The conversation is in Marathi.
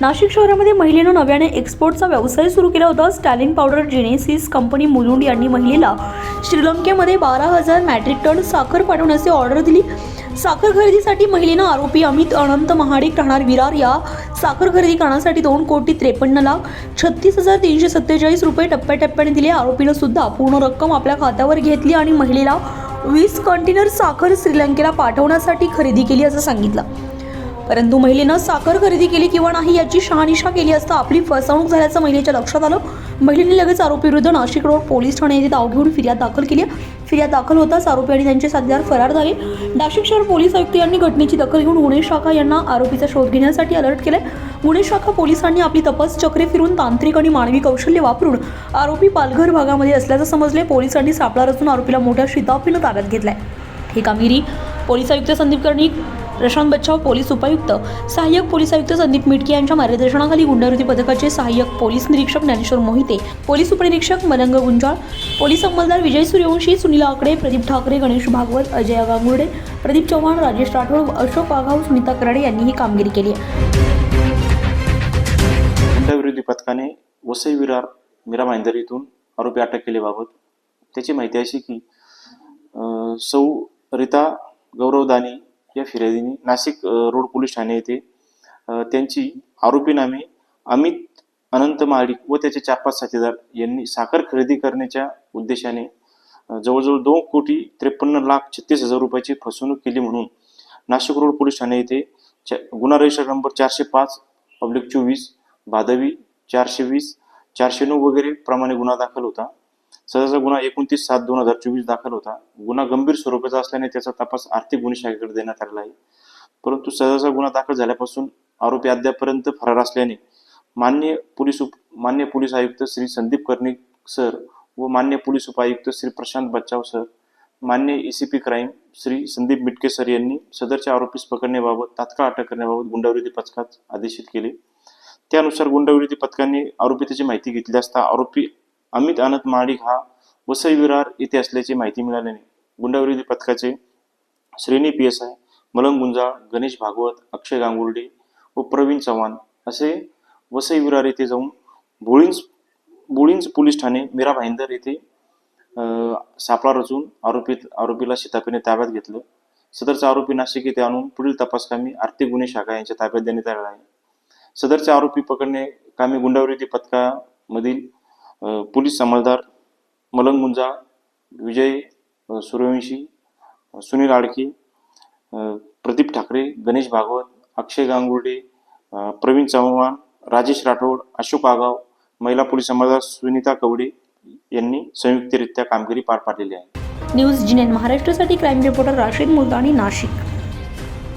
नाशिक शहरामध्ये महिलेनं नव्याने एक्सपोर्टचा व्यवसाय सुरू केला होता. Stalin powder Genesis company Mulund यांनी महिलेला श्रीलंकेमध्ये बारा हजार मॅट्रिक टन साखर पाठवण्याची ऑर्डर दिली. साखर खरेदीसाठी महिलेनं आरोपी अमित अनंत महाडिक राहणार विरार. या साखर खरेदी करण्यासाठी दोन कोटी त्रेपन्न लाख छत्तीस हजार तीनशे सत्तेचाळीस रुपये टप्प्याटप्प्याने दिले. आरोपीनं सुद्धा पूर्ण रक्कम आपल्या खात्यावर घेतली आणि महिलेला वीस कंटेनर साखर श्रीलंकेला पाठवण्यासाठी खरेदी केली असं सांगितलं. परंतु महिलेनं साखर खरेदी केली किंवा नाही याची शहानिशा केली असता आपली फसवणूक झाल्याचं महिलेच्या लक्षात आलं. महिलेने लगेच आरोपीविरुद्ध नाशिक रोड पोलीस ठाणे येथे धाव घेऊन फिर्याद दाखल केली. फिर्याद दाखल होताच आरोपी आणि त्यांचे साथीदार फरार झाले. नाशिक शहर पोलीस आयुक्त यांनी घटनेची दखल घेऊन गुन्हे शाखा यांना आरोपीचा शोध घेण्यासाठी अलर्ट केलाय. गुन्हे शाखा पोलिसांनी आपली तपास चक्रे फिरून तांत्रिक आणि मानवी कौशल्य वापरून आरोपी पालघर भागामध्ये असल्याचं समजले. पोलिसांनी सापळा रचून आरोपीला मोठ्या शिताफीनं ताब्यात घेतलाय. ही कामगिरी पोलीस आयुक्त संदीप कर्णिक प्रशांत बच्चाव पोलीस उपायुक्त सहाय्यक पोलीस आयुक्त संदीप मिटके यांच्या मार्गदर्शनाखाली गुंडारुती पथकाचे सहाय्यक पोलीस निरीक्षक ज्ञानेश्वर मोहिते पोलीस उपनिरीक्षक मलंग गुंजाळ पोलीस अंमलदार विजय सूर्यवंशी सुनील आकडे प्रदीप ठाकरे गणेश भागवत अजय गांगुर्डे प्रदीप चव्हाण राजेश राठोड अशोक वाघाव सुनीता कराडे यांनी ही कामगिरी केली आहे. गुंडाविरोधी पथकाने वसई विरार मीरा भाईंदर इथून आरोपी अटक केल्याबाबत त्याची माहिती अशी की सौ रीता गौरव दानी या फिर्यादीने नाशिक रोड पोलीस ठाणे येथे त्यांची आरोपी नामे अमित अनंत महाडिक व त्याचे चार पाच साथीदार यांनी साखर खरेदी करण्याच्या उद्देशाने जवळजवळ दोन कोटी त्रेपन्न लाख छत्तीस हजार रुपयाची फसवणूक केली म्हणून नाशिक रोड पोलीस ठाणे येथे गुन्हा रजिस्टर नंबर चारशे पाच पब्लिक चोवीस भादवी चारशे वीस चारशे नऊ वगैरे प्रमाणे गुन्हा दाखल होता. सदरचा गुन्हा एकोणतीस सात दोन हजार चोवीस दाखल होता. गुन्हा गंभीर स्वरूपाचा असल्याने त्याचा तपास आर्थिक गुन्हे शाखेकडे देण्यात आलेला आहे. परंतु सदरचा गुन्हा दाखल झाल्यापासून आरोपी अद्यापर्यंत फरार असल्याने मान्य पोलीस उप मान्य पोलीस आयुक्त श्री संदीप कर्णिक सर व मान्य पोलीस उपायुक्त श्री प्रशांत बच्चाव सर मान्य ACP crime Shri Sandeep Mitke sir यांनी सदरच्या आरोपीस पकडण्याबाबत तात्काळ अटक करण्याबाबत गुंडाविरोधी पथकात आदेशित केले. त्यानुसार गुंडाविरोधी पथकाने आरोपी त्याची माहिती घेतली असता आरोपी अमित आनंद महाडिक हा वसई विरार येथे असल्याची माहिती मिळाल्याने गुंडाविरोधी पथकाचे श्रेणी पी एस आय मलंग गुंजाळ गणेश भागवत अक्षय गांगुर्डे व प्रवीण चव्हाण असे वसई विरार येथे जाऊन बोळींज भोळींज पोलीस ठाणे मीरा भाईंदर येथे सापळा रचून आरोपी आरोपीला शितापीने ताब्यात घेतलं. सदरचा आरोपी नाशिक येथे आणून पुढील तपासकामी आर्थिक गुन्हे शाखा यांच्या ताब्यात देण्यात आला आहे. सदरचे आरोपी पकडणे कामी गुंडाविरोधी पथकामधील पोलीस अंमलदार मलंग मुंजा विजय सूर्यवंशी सुनील आडके प्रदीप ठाकरे गणेश भागवत अक्षय गांगुर्डे प्रवीण चव्हाण राजेश राठोड अशोक आगाव महिला पोलीस अंमलदार सुनीता कवडे यांनी संयुक्तरित्या कामगिरी पार पाडलेली आहे. न्यूज जिनेन महाराष्ट्रासाठी क्राईम रिपोर्टर राशीद मुलतानी नाशिक.